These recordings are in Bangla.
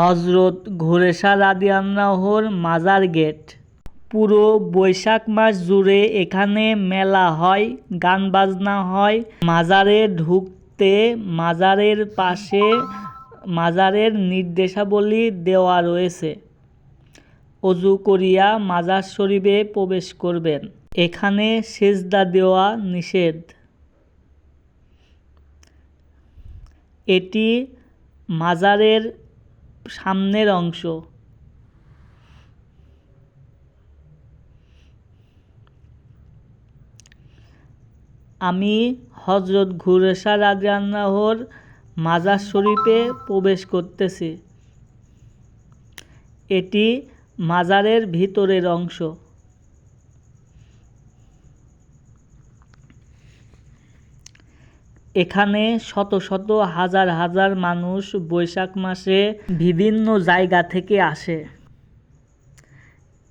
হজরত ঘোরেশা রাদিয়াল্লাহর মাজার গেট। পুরো বৈশাখ মাস জুড়ে এখানে মেলা হয়, গান বাজনা হয়। মাজারে ঢুকতে মাজারের পাশে মাজারের নির্দেশাবলী দেওয়া রয়েছে। অজু করিয়া মাজার শরীফে প্রবেশ করবেন। এখানে সেজদা দেওয়া নিষেধ। এটি মাজারের সামনের অংশ। আমি হজরত ঘুরেশা রাজান্নাহর মাজার শরীফে প্রবেশ করতেছি। এটি মাজারের ভিতরের অংশ। এখানে শত শত হাজার হাজার মানুষ বৈশাখ মাসে বিভিন্ন জায়গা থেকে আসে।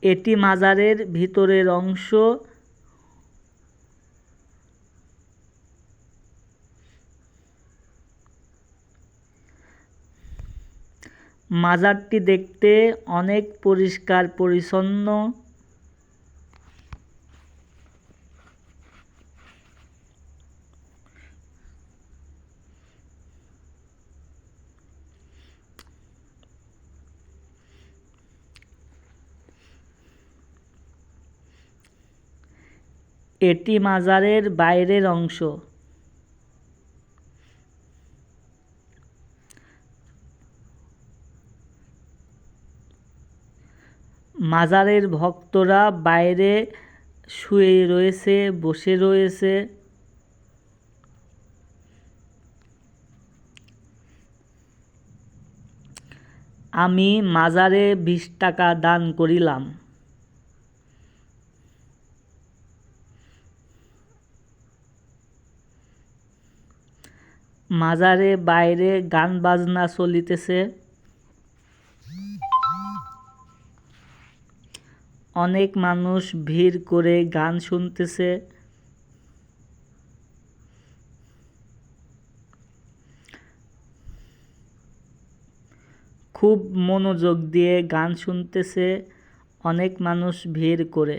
এটি মাজারের ভিতরের অংশ। মাজারটি দেখতে অনেক পরিষ্কার, পরিচ্ছন্ন। এটি মাজারের বাইরের অংশ। মাজারের ভক্তরা বাইরে শুয়ে রয়েছে, বসে রয়েছে। আমি মাজারে বিশ টাকা দান করিলাম। মাজারে বাইরে গান বাজনা চলিতেছে। অনেক মানুষ ভিড় করে গান শুনতেছে। খুব মনোযোগ দিয়ে গান শুনতেছে। অনেক মানুষ ভিড় করে।